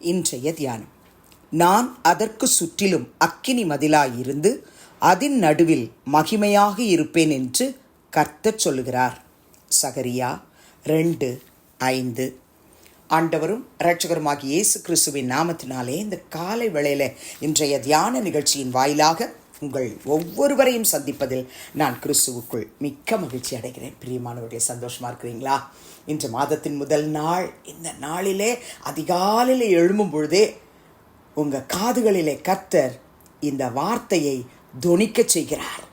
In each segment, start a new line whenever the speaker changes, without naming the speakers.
இன்றைய தியானம். நான் அதற்கு சுற்றிலும் அக்கினி மதிலாயிருந்து அதன் நடுவில் மகிமையாக இருப்பேன் என்று கர்த்தர் சொல்லுகிறார். சகரியா ரெண்டு ஐந்து. ஆண்டவரும் இரட்சகருமாகி இயேசு கிறிஸ்துவின் நாமத்தினாலே இந்த காலை வேளையில் இன்றைய தியான நிகழ்ச்சியின் வாயிலாக உங்கள் ஒவ்வொருவரையும் சந்திப்பதில் நான் கிறிஸ்துவுக்குள் மிக்க மகிழ்ச்சி அடைகிறேன். பிரியமானவருடைய சந்தோஷமாக இருக்கிறீங்களா? இன்று மாதத்தின் முதல் நாள். இந்த நாளிலே அதிகாலையில் எழும்பும் பொழுதே உங்கள் காதுகளிலே கர்த்தர் இந்த வார்த்தையை துணிக்க செய்கிறார்.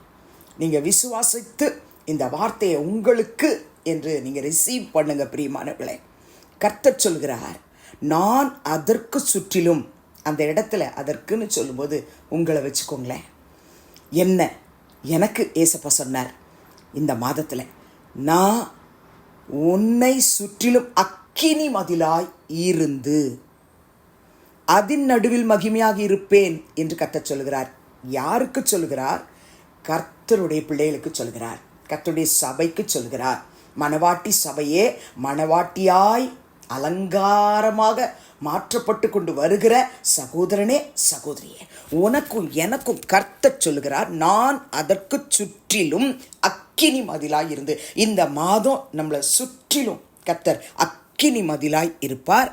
நீங்கள் விசுவாசித்து இந்த வார்த்தையை உங்களுக்கு என்று நீங்கள் ரிசீவ் பண்ணுங்க பிரியமானவர்களே. கர்த்தர் சொல்கிறார் நான் அதற்கு சுற்றிலும் அந்த இடத்துல அதற்குன்னு சொல்லும்போது உங்களை வச்சுக்கோங்களேன். என்ன? எனக்கு ஏசப்பா சொன்னார் இந்த மாதத்தில் நான் உன்னை சுற்றிலும் அக்கினி மதிலாய் இருந்து அதன் நடுவில் மகிமையாக இருப்பேன் என்று கத்தச் சொல்கிறார். யாருக்கு சொல்கிறார்? கர்த்தருடைய பிள்ளைகளுக்கு சொல்கிறார். கர்த்தருடைய சபைக்கு சொல்கிறார். மணவாட்டி சபையே மணவாட்டியாய் அலங்காரமாக மாற்றப்பட்டு கொண்டு வருகிற சகோதரனே சகோதரியே. உனக்கும் எனக்கும் கர்த்தர் சொல்கிறார் நான் அதற்கு சுற்றிலும் அக்கினி மதிலாய் இருந்து. இந்த மாதம் நம்மளை சுற்றிலும் கத்தர் அக்கினி மதிலாய் இருப்பார்.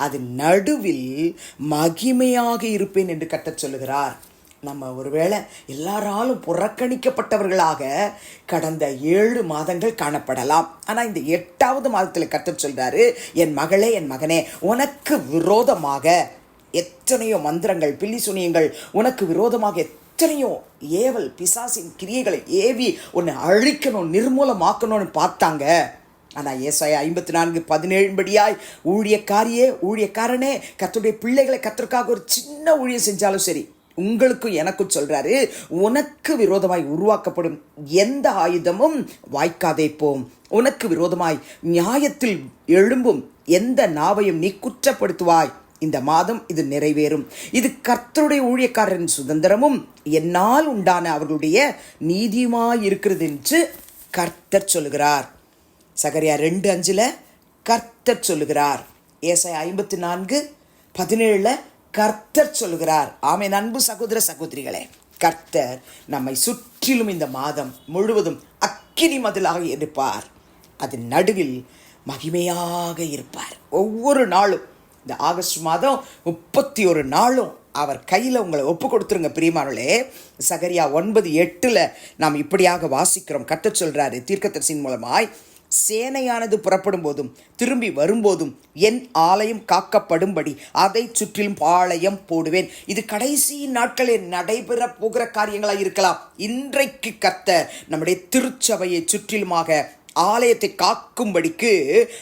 அது நடுவில் மகிமையாக இருப்பேன் என்று கத்தர் சொல்லுகிறார். நம்ம ஒருவேளை எல்லாராலும் புறக்கணிக்கப்பட்டவர்களாக கடந்த ஏழு மாதங்கள் காணப்படலாம். ஆனால் இந்த எட்டாவது மாதத்தில் கற்று சொல்கிறாரு என் மகளே என் மகனே உனக்கு விரோதமாக எத்தனையோ மந்திரங்கள் பில்லி சுனியங்கள் உனக்கு விரோதமாக எத்தனையோ ஏவல் பிசாசின் கிரியைகளை ஏவி உன்னை அழிக்கணும் நிர்மூலமாக்கணும்னு பார்த்தாங்க. ஆனால் ஏசாய ஐம்பத்தி நான்கு பதினேழுபடியாய் ஊழியக்காரியே ஊழியக்காரனே கத்துடைய பிள்ளைகளை கத்திற்காக ஒரு சின்ன ஊழியம் செஞ்சாலும் சரி உங்களுக்கும் எனக்கும் சொல்றாரு உனக்கு விரோதமாய் உருவாக்கப்படும் எந்த ஆயுதமும் வாய்க்காதே போம் உனக்கு விரோதமாய் நியாயத்தில் எழும்பும் எந்த நாவையும் நீ குற்றப்படுத்துவாய். இந்த மாதம் இது நிறைவேறும். இது கர்த்தருடைய ஊழியக்காரரின் சுதந்திரமும் என்னால் உண்டான அவர்களுடைய நீதியுமாய் இருக்கிறது என்று கர்த்தர் சொல்கிறார் சகரியா ரெண்டு அஞ்சில் கர்த்தர் சொல்லுகிறார். ஏசாய் ஐம்பத்தி நான்கு பதினேழில் கர்த்தர் சொல்லுகிறார். ஆமை அன்பு சகோதர சகோதரிகளே கர்த்தர் நம்மை சுற்றிலும் இந்த மாதம் முழுவதும் அக்கினி மதிலாக இருப்பார். அதன் நடுவில் மகிமையாக இருப்பார். ஒவ்வொரு நாளும் இந்த ஆகஸ்ட் மாதம் முப்பத்தி ஒரு நாளும் அவர் கையில் உங்களை ஒப்பு கொடுத்துருங்க பிரியமானே சகரியா ஒன்பது எட்டில் நாம் இப்படியாக வாசிக்கிறோம். கட்ட சொல்கிறாரு தீர்க்கத்தரசின் மூலமாய் சேனையானது புறப்படும் போதும் திரும்பி வரும்போதும் என் ஆலயம் காக்கப்படும்படி அதை சுற்றிலும் பாளையம் போடுவேன். இது கடைசி நாட்களில் நடைபெற போகிற காரியங்களாக இருக்கலாம். இன்றைக்கு கத்த நம்முடைய திருச்சபையை சுற்றிலுமாக ஆலயத்தை காக்கும்படிக்கு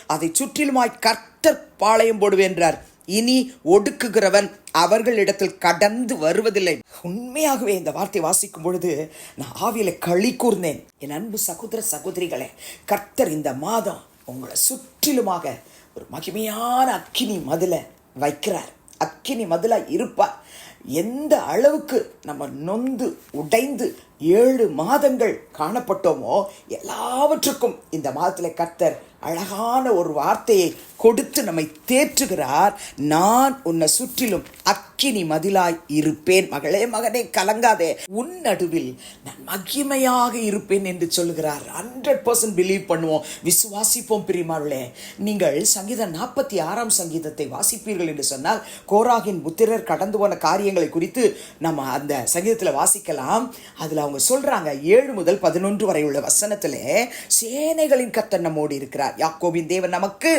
அதை சுற்றிலுமாய் கர்த்தர் பாளையம் போடுவேன்றார் இனி ஒடுக்குகிறவன் அவர்களிடத்தில் கடந்து வருவதில்லை. உண்மையாகவே இந்த வார்த்தை வாசிக்கும் பொழுது நான் ஆவியில களி கூர்ந்தேன். என் அன்பு சகோதர சகோதரிகளே கர்த்தர் இந்த மாதம் உங்களை சுற்றிலுமாக ஒரு மகிமையான அக்கினி மதுல வைக்கிறார். அக்கினி மதுல இருப்பார். எந்த அளவுக்கு நம்ம நொந்து உடைந்து ஏழு மாதங்கள் காணப்பட்டோமோ எல்லாவற்றுக்கும் இந்த மாதத்தில் கர்த்தர் அழகான ஒரு வார்த்தையை கொடுத்து நம்மை தேற்றுகிறார். நான் உன்னை சுற்றிலும் அக்கினி மதிலாய் இருப்பேன். மகளே மகனே கலங்காதே. உன் நடுவில் நான் மகிமையாக இருப்பேன் என்று சொல்லுகிறார். ஹண்ட்ரட் பர்சன்ட் பிலீவ் பண்ணுவோம். விசுவாசிப்போம் பிரிமார்களே. நீங்கள் சங்கீதம் நாற்பத்தி ஆறாம் சங்கீதத்தை வாசிப்பீர்கள் என்று சொன்னால் கோராகின் புத்திரர் கடந்து போன காரியங்களை குறித்து நம்ம அந்த சங்கீதத்தில் வாசிக்கலாம். அதில் அவங்க சொல்றாங்க ஏழு முதல் பதினொன்று வரை உள்ள வசனத்திலே சேனைகளின் கத்தர் நம்மோடு இருக்கிறார். யாக்கோவின் தேவன் நமக்கு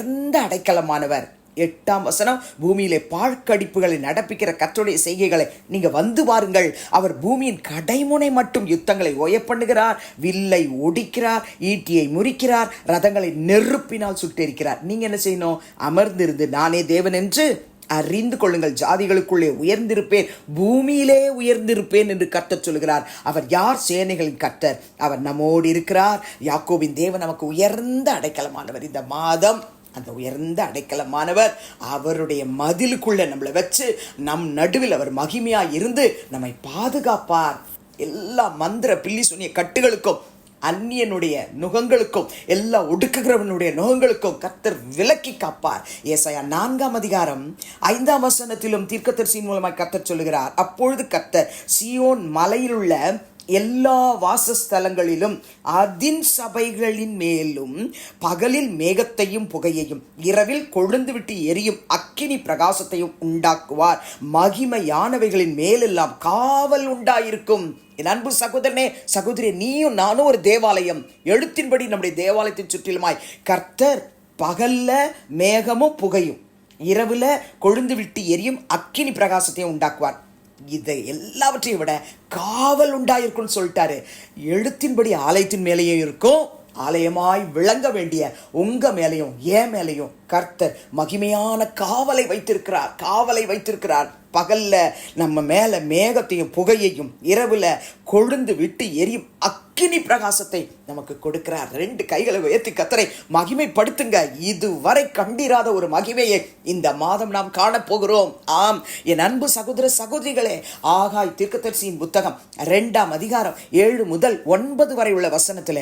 உயர்ந்த அடைக்கலமானவர். எட்டாம் வசனம் பூமியிலே பாழ்கடிப்புகளை நடப்பிக்கிற கத்தருடைய செய்கைகளை நீங்க வந்து பாருங்கள். அவர் பூமியின் கடைமுனை மட்டும் யுத்தங்களை ஒயப்பண்ணுகிறார் வில்லை ஒடிக்கிறார் ஈட்டியை முறிக்கிறார் ரதங்களை நெருப்பினால் சுட்டெரிக்கிறார். நீங்க என்ன செய்யணும்? அமர்ந்திருந்து நானே தேவன் என்று அறிந்து கொள்ளுங்கள். ஜாதிகளுக்குள்ளே உயர்ந்திருப்பேன் பூமியிலே உயர்ந்திருப்பேன் என்று கர்த்தர் சொல்கிறார். அவர் யார்? சேனைகளின் கர்த்தர். அவர் நம்மோடு இருக்கிறார். யாக்கோவின் தேவன் நமக்கு உயர்ந்த அடைக்கலமானவர். இந்த மாதம் அந்த உயர்ந்த அடைக்கலமானவர் அவருடைய மதிலுக்குள்ள நம்மளை வச்சு நம் நடுவில் அவர் மகிமையா இருந்து நம்மை பாதுகாப்பார். எல்லா மந்திர பில்லி சொன்னிய கட்டுகளுக்கும் அந்நியனுடைய நுகங்களுக்கும் எல்லா ஒடுக்குகிறவனுடைய நுகங்களுக்கும் கர்த்தர் விலக்கி காப்பார். ஏசாயா நான்காம் அதிகாரம் ஐந்தாம் வசனத்திலும் தீர்க்கதரிசியின் மூலமாக கர்த்தர் சொல்லுகிறார். அப்பொழுது கர்த்தர் சியோன் மலையில் உள்ள எல்லா வாசஸ்தலங்களிலும் அதின் சபைகளின் மேலும் பகலில் மேகத்தையும் புகையையும் இரவில் கொழுந்து விட்டு எரியும் அக்கினி பிரகாசத்தையும் உண்டாக்குவார். மகிமையானவைகளின் மேலெல்லாம் காவல் உண்டாயிருக்கும். என் அன்பு சகோதரனே சகோதரி நீயும் நானும் ஒரு தேவாலயம். எழுத்தின்படி நம்முடைய தேவாலயத்தின் சுற்றிலுமாய் கர்த்தர் பகல்ல மேகமும் புகையும் இரவுல கொழுந்து விட்டு எரியும் அக்கினி பிரகாசத்தையும் உண்டாக்குவார். இதை எல்லாவற்றையும் விட காவல் உண்டாயிருக்கும்னு சொல்லிட்டாரு. எழுத்தின்படி ஆலயத்தின் மேலேயும் இருக்கும். ஆலயமாய் விளங்க வேண்டிய உங்க மேலையும் ஏன் மேலையும் கர்த்தர் மகிமையான காவலை வைத்திருக்கிறார் காவலை வைத்திருக்கிறார். பகல்ல நம்ம மேல மேகத்தையும் புகையையும் இரவுல கொழுந்து விட்டு எரியும் அக்கினி பிரகாசத்தை நமக்கு கொடுக்கிறார். ரெண்டு கைகளை உயர்த்தி கத்தரை மகிமைப்படுத்துங்க. இதுவரை கண்டிராத ஒரு மகிமையை இந்த மாதம் நாம் காணப்போகிறோம் ஆம் என் அன்பு சகோதர சகோதரிகளே ஆகாய் தீர்க்கதரிசியின் புத்தகம் ரெண்டாம் அதிகாரம் ஏழு முதல் ஒன்பது வரை உள்ள வசனத்துல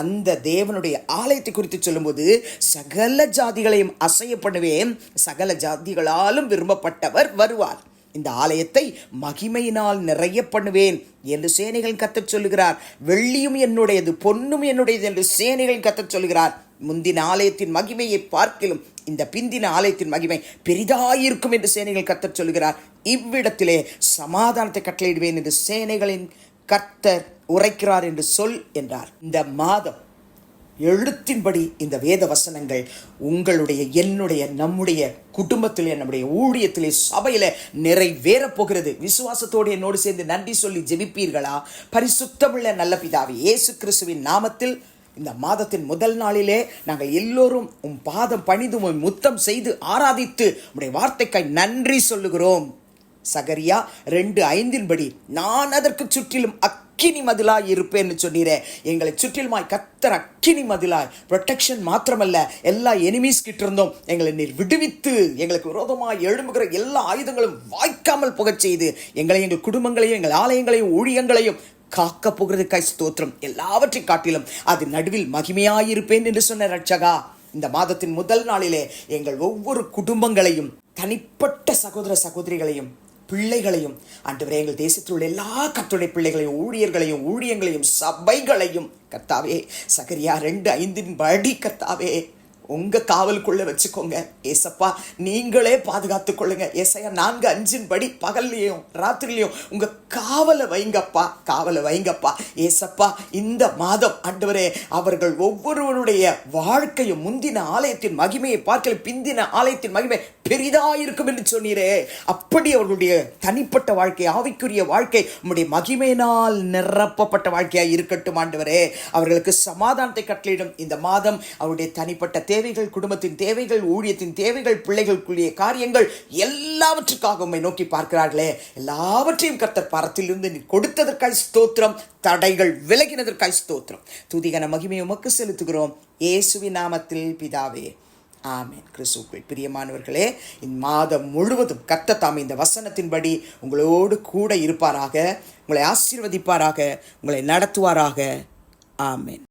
அந்த தேவனுடைய ஆலயத்தை குறித்து சொல்லும்போது சகல ஜாதிகளையும் அசைய பண்ணுவேன் சகல ஜாதிகளாலும் விரும்பப்பட்டவர் வருவார். இந்த ஆலயத்தை மகிமையினால் நிறைய பண்ணுவேன் என்று சேனைகள் கத்தச் சொல்லுகிறார். வெள்ளியும் என்னுடையது பொன்னும் என்னுடையது என்று சேனைகள் கத்தச் சொல்கிறார் முந்தின ஆலயத்தின் மகிமையை பார்க்கிலும் இந்த பிந்தின ஆலயத்தின் மகிமை பெரிதாயிருக்கும் என்று சேனைகள் கத்தச் சொல்கிறார் இவ்விடத்திலே சமாதானத்தை கட்டளையிடுவேன் என்று சேனைகளின் கர்த்தர் உரைக்கிறார் என்று சொல் என்றார். இந்த மாதம் எழுத்தின்படி இந்த வேத வசனங்கள் உங்களுடைய என்னுடைய நம்முடைய குடும்பத்திலே நம்முடைய ஊழியத்திலே சபையில நிறைவேறப் போகிறது. விசுவாசத்தோடு என்னோடு சேர்ந்து நன்றி சொல்லி ஜெபிப்பீர்களா? பரிசுத்தமுள்ள நல்ல பிதாவி இயேசு கிறிஸ்துவின் நாமத்தில் இந்த மாதத்தின் முதல் நாளிலே நாங்கள் எல்லோரும் உம் பாதம் பணிந்து உம்மை முத்தம் செய்து ஆராதித்து உடைய வார்த்தைக்காய் நன்றி சொல்லுகிறோம். சகரியா ரெண்டு ஐந்தின்படி நான் அதற்கு சுற்றிலும் அக் அக்கினி மதிலாய் இருப்பேன்னு சொன்னீரே. எங்களை சுற்றிலுமாய் கத்தர் அக்கினி மதிலாய் ப்ரொடெக்ஷன் மாத்திரமல்ல. எல்லா எனிமீஸ் கிட்ட இருந்தோம் எங்களை நீர் விடுவித்து எங்களுக்கு விரோதமாய் எழும்புகிற எல்லா ஆயுதங்களும் வாய்க்காமல் புகச் செய்து எங்களை எங்கள் குடும்பங்களையும் எங்கள் ஆலயங்களையும் ஊழியங்களையும் காக்க போகிறதுக்காய் ஸ்தோத்திரம். எல்லாவற்றை காட்டிலும் அது நடுவில் மகிமையாயிருப்பேன் என்று சொன்ன ரட்சகா இந்த மாதத்தின் முதல் நாளிலே எங்கள் ஒவ்வொரு குடும்பங்களையும் தனிப்பட்ட சகோதர சகோதரிகளையும் பிள்ளைகளையும் ஆண்டவரே எங்கள் தேசத்தில் உள்ள எல்லா கத்துடைய பிள்ளைகளையும் ஊழியர்களையும் ஊழியங்களையும் சபைகளையும் கத்தாவே சகரியா ரெண்டு ஐந்தின் படி கத்தாவே உங்க காவலுக்குள்ள வச்சுக்கோங்க. ஏசப்பா நீங்களே பாதுகாத்து கொள்ளுங்க. ஏசையா நான்கு அஞ்சின் படி பகல்லையும் ராத்திரிலையும் உங்க காவலை வைங்கப்பா. காவலை வைங்கப்பா. ஏசப்பா இந்த மாதம் ஆண்டவரே அவர்கள் ஒவ்வொருவருடைய வாழ்க்கையும் முந்தின ஆலயத்தின் மகிமையை பார்க்கல பிந்தின ஆலயத்தின் மகிமை பெரிதாயிருக்கும் என்று சொன்னீரே. அப்படி அவர்களுடைய தனிப்பட்ட வாழ்க்கை ஆவிக்குரிய வாழ்க்கை உங்களுடைய மகிமையினால் நிரப்பப்பட்ட வாழ்க்கையாக இருக்கட்டும் ஆண்டவரே. அவர்களுக்கு சமாதானத்தை கட்டளிடும் இந்த மாதம் அவருடைய தனிப்பட்ட தேவைகள் குடும்பத்தின் தேவைகள் ஊழியத்தின் தேவைகள் பிள்ளைகளுக்குரிய காரியங்கள் எல்லாவற்றுக்காக உம்மை நோக்கி பார்க்கிறார்களே. எல்லாவற்றையும் கர்த்தர் பரத்திலிருந்து நீ கொடுத்ததற்காய் ஸ்தோத்திரம் தடைகள் விலகினதற்காய் ஸ்தோத்திரம். துதிகன மகிமை உமக்கு செலுத்துகிறோம். இயேசுவின் நாமத்தில் பிதாவே. ஆமேன். கிறிஸ்துக்குள் பிரியமானவர்களே இம்மாதம் முழுவதும் கத்த தாம் இந்த வசனத்தின்படி உங்களோடு கூட இருப்பாராக உங்களை ஆசீர்வதிப்பாராக உங்களை நடத்துவாராக. ஆமேன்.